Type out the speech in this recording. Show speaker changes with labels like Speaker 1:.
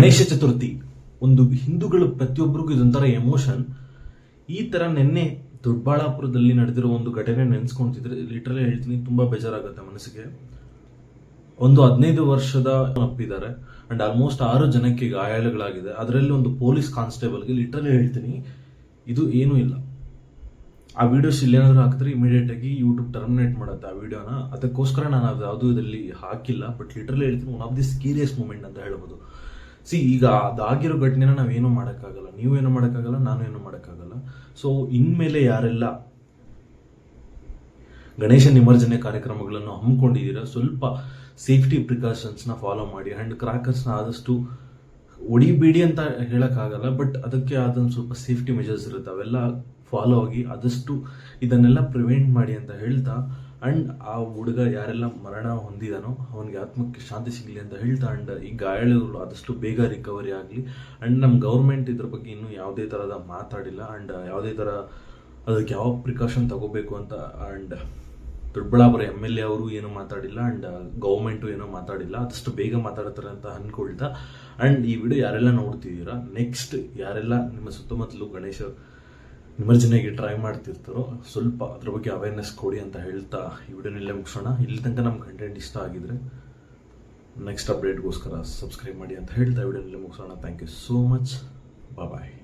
Speaker 1: ಗಣೇಶ ಚತುರ್ಥಿ. ಒಂದು ಹಿಂದೂಗಳು ಪ್ರತಿಯೊಬ್ಬರಿಗೂ ಇದೊಂಥರ ಎಮೋಷನ್ ಈ ತರ ನಿನ್ನೆ ದೊಡ್ಡಬಳ್ಳಾಪುರದಲ್ಲಿ ನಡೆದಿರೋ ಒಂದು ಘಟನೆ ನೆನೆಸ್ಕೊಂತಿದ್ರೆ ಲಿಟ್ರಲಿ ಹೇಳ್ತೀನಿ, ತುಂಬಾ ಬೇಜಾರಾಗುತ್ತೆ ಮನಸ್ಸಿಗೆ. ಒಂದು ಹದಿನೈದು ವರ್ಷದ ಅಪ್ಪಿದ್ದಾರೆ ಅಂಡ್ ಆಲ್ಮೋಸ್ಟ್ ಆರು ಜನಕ್ಕೆ ಗಾಯಾಳುಗಳಾಗಿದೆ ಅದರಲ್ಲಿ ಒಂದು ಪೊಲೀಸ್ ಕಾನ್ಸ್ಟೇಬಲ್ಗೆ ಲಿಟ್ರಲಿ ಹೇಳ್ತೀನಿ, ಇದು ಏನೂ ಇಲ್ಲ. ಆ ವಿಡಿಯೋಸ್ ಇಲ್ಲೇನಾದ್ರೂ ಹಾಕಿದ್ರೆ ಇಮಿಡಿಯೇಟ್ ಆಗಿ ಯೂಟ್ಯೂಬ್ ಟರ್ಮಿನೇಟ್ ಮಾಡುತ್ತೆ ಆ ವಿಡಿಯೋನ ಅದಕ್ಕೋಸ್ಕರ ನಾನು ಅದು ಯಾವುದೂ ಇದರಲ್ಲಿ ಹಾಕಿಲ್ಲ ಬಟ್ ಲಿಟ್ರಲಿ ಹೇಳ್ತೀನಿ one of the scariest moment ಅಂತ ಹೇಳ್ಬೋದು. ಸಿ ಈಗ ಅದಾಗಿರೋ ಘಟನೆನ ನಾವೇನು ಮಾಡೋಕ್ಕಾಗಲ್ಲ. ನೀವೇನು ಮಾಡೋಕ್ಕಾಗಲ್ಲ, ನಾನು ಏನು ಮಾಡೋಕ್ಕಾಗಲ್ಲ. ಸೊ ಇನ್ಮೇಲೆ ಯಾರೆಲ್ಲ ಗಣೇಶ ನಿಮರ್ಜನೆ ಕಾರ್ಯಕ್ರಮಗಳನ್ನು ಹಮ್ಮಿಕೊಂಡಿದ್ದೀರಾ, ಸ್ವಲ್ಪ ಸೇಫ್ಟಿ ಪ್ರಿಕಾಷನ್ಸ್ನ ಫಾಲೋ ಮಾಡಿ. ಆ್ಯಂಡ್ ಕ್ರಾಕರ್ಸ್ನ ಆದಷ್ಟು ಒಡಿಬೇಡಿ ಅಂತ ಹೇಳೋಕ್ಕಾಗಲ್ಲ ಬಟ್ ಅದಕ್ಕೆ ಆದೊಂದು ಸ್ವಲ್ಪ ಸೇಫ್ಟಿ ಮೆಜರ್ಸ್ ಇರುತ್ತೆ. ಅವೆಲ್ಲ ಫಾಲೋ ಆಗಿ ಆದಷ್ಟು ಇದನ್ನೆಲ್ಲ ಪ್ರಿವೆಂಟ್ ಮಾಡಿ ಅಂತ ಹೇಳ್ತಾ ಆ್ಯಂಡ್ ಆ ಹುಡುಗ ಯಾರೆಲ್ಲ ಮರಣ ಹೊಂದಿದಾನೋ ಅವನಿಗೆ ಆತ್ಮಕ್ಕೆ ಶಾಂತಿ ಸಿಗಲಿ ಅಂತ ಹೇಳ್ತಾ ಆ್ಯಂಡ್ ಈ ಗಾಯಾಳುಗಳು ಆದಷ್ಟು ಬೇಗ ರಿಕವರಿ ಆಗಲಿ. ಆ್ಯಂಡ್ ನಮ್ಮ ಗೌರ್ಮೆಂಟ್ ಇದ್ರ ಬಗ್ಗೆ ಇನ್ನೂ ಯಾವುದೇ ಥರದ ಮಾತಾಡಿಲ್ಲ ಆ್ಯಂಡ್ ಯಾವುದೇ ಥರ ಅದಕ್ಕೆ ಯಾವ ಪ್ರಿಕಾಷನ್ ತಗೋಬೇಕು ಅಂತ and Doddaballapura M L A ಅವರು ಏನೂ ಮಾತಾಡಿಲ್ಲ ಆ್ಯಂಡ್ ಗೌರ್ಮೆಂಟು ಏನೂ ಮಾತಾಡಿಲ್ಲ, ಆದಷ್ಟು ಬೇಗ ಮಾತಾಡ್ತಾರೆ ಅಂತ ಅಂದ್ಕೊಳ್ತಾ. ಆ್ಯಂಡ್ ಈ ವಿಡಿಯೋ ಯಾರೆಲ್ಲ ನೋಡ್ತಿದ್ದೀರಾ ನೆಕ್ಸ್ಟ್ ಯಾರೆಲ್ಲ ನಿಮ್ಮ ಸುತ್ತಮುತ್ತಲು ಗಣೇಶ ನಿಮಜ್ಜನೆಗೆ ಟ್ರೈ ಮಾಡ್ತಿರ್ತಾರೋ, ಸ್ವಲ್ಪ ಅದ್ರ ಬಗ್ಗೆ ಅವೇರ್ನೆಸ್ ಕೊಡಿ ಅಂತ ಹೇಳ್ತಾ ಈ ವಿಡಿಯೋನಲ್ಲೇ ಮುಗಿಸೋಣ. ಇಲ್ಲಿ ತನಕ ನಮ್ಮ ಕಂಟೆಂಟ್ ಇಷ್ಟ ಆಗಿದ್ರೆ ನೆಕ್ಸ್ಟ್ ಅಪ್ಡೇಟ್ಗೋಸ್ಕರ ಸಬ್ಸ್ಕ್ರೈಬ್ ಮಾಡಿ ಅಂತ ಹೇಳ್ತಾ ವಿಡಿಯೋನಲ್ಲೇ ಮುಗಿಸೋಣ. Thank you so much bye